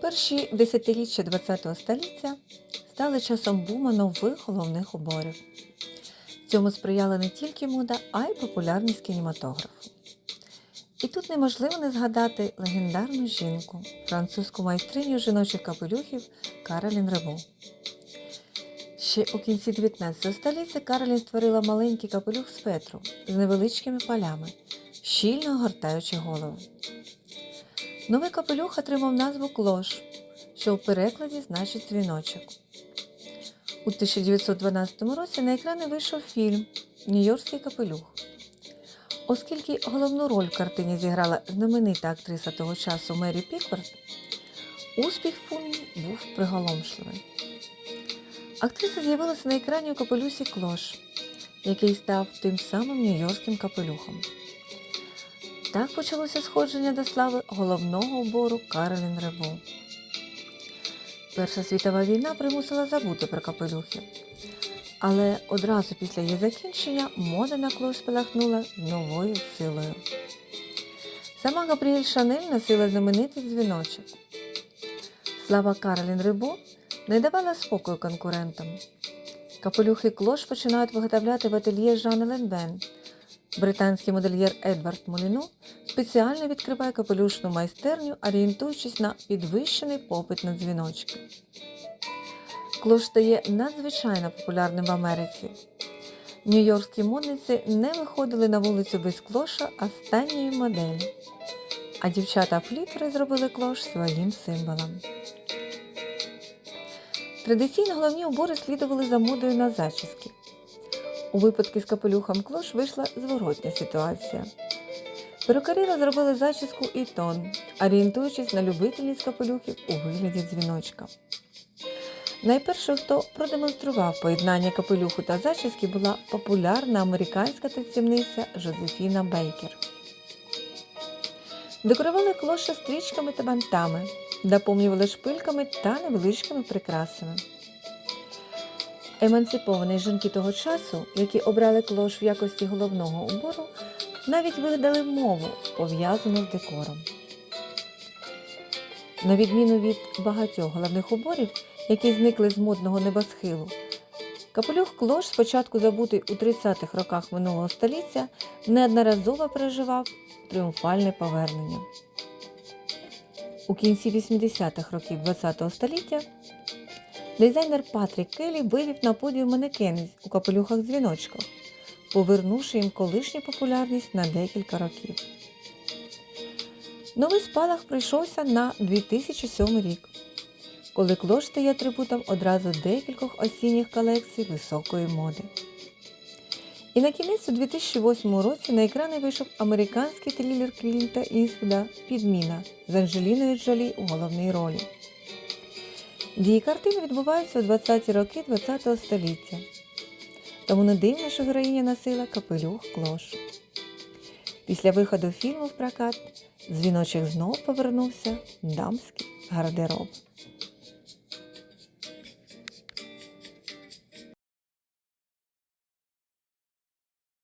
Перші десятиліття ХХ століття стали часом бума нових головних уборів. Цьому сприяла не тільки мода, а й популярність кінематографу. І тут неможливо не згадати легендарну жінку, французьку майстриню жіночих капелюхів Каролін Реву. Ще у кінці 19 століття Каролін створила маленький капелюх з фетру з невеличкими полями, щільно гортаючи голову. Новий капелюх отримав назву клош, що у перекладі значить дзвіночок. У 1912 році на екрани вийшов фільм Нью-Йоркський капелюх. Оскільки головну роль в картині зіграла знаменита актриса того часу Мері Пікфорд, успіх фільму був приголомшливий. Актриса з'явилася на екрані у капелюсі Клош, який став тим самим нью-йоркським капелюхом. Так почалося сходження до слави головного убору Каролін Ребо. Перша світова війна примусила забути про капелюхи. Але одразу після її закінчення мода на клош спалахнула новою силою. Сама Габріель Шанель носила знаменитий дзвіночок. Слава Каролін Рибо не давала спокою конкурентам. Капелюхи клош починають виготовляти в ательє Жана Ленбен. Британський модельєр Едвард Моліно спеціально відкриває капелюшну майстерню, орієнтуючись на підвищений попит на дзвіночки. Клош стає надзвичайно популярним в Америці. Нью-Йоркські модниці не виходили на вулицю без клоша останньої моделі, а дівчата-флітери зробили клош своїм символом. Традиційно головні убори слідували за модою на зачіски. У випадку з капелюхом клош вийшла зворотня ситуація. Перукарі розробили зачіску і тон, орієнтуючись на любительність капелюхів у вигляді дзвіночка. Найперше, хто продемонстрував поєднання капелюху та зачіски, була популярна американська танцівниця Жозефіна Бейкер. Декорували клоша стрічками та бантами, доповнювали шпильками та невеличкими прикрасами. Емансиповані жінки того часу, які обрали клош в якості головного убору, навіть вигадали мову, пов'язану з декором. На відміну від багатьох головних уборів, які зникли з модного небосхилу, капелюх клош, спочатку забутий у 30-х роках минулого століття, неодноразово переживав тріумфальне повернення. У кінці 80-х років ХХ століття дизайнер Патрік Келлі вивів на подіум манекени у капелюхах дзвіночках, повернувши їм колишню популярність на декілька років. Новий спалах прийшовся на 2007 рік, коли клош стає атрибутом одразу декількох осінніх колекцій високої моди. І на кінець у 2008 році на екрани вийшов американський трилер Клінта Іствуда Підміна з Анджеліною Джолі у головній ролі. Дії картини відбуваються у 20-ті роки ХХ століття. Тому не дивно, що героїня носила капелюх клош. Після виходу фільму в прокат дзвіночок знов повернувся в дамський гардероб.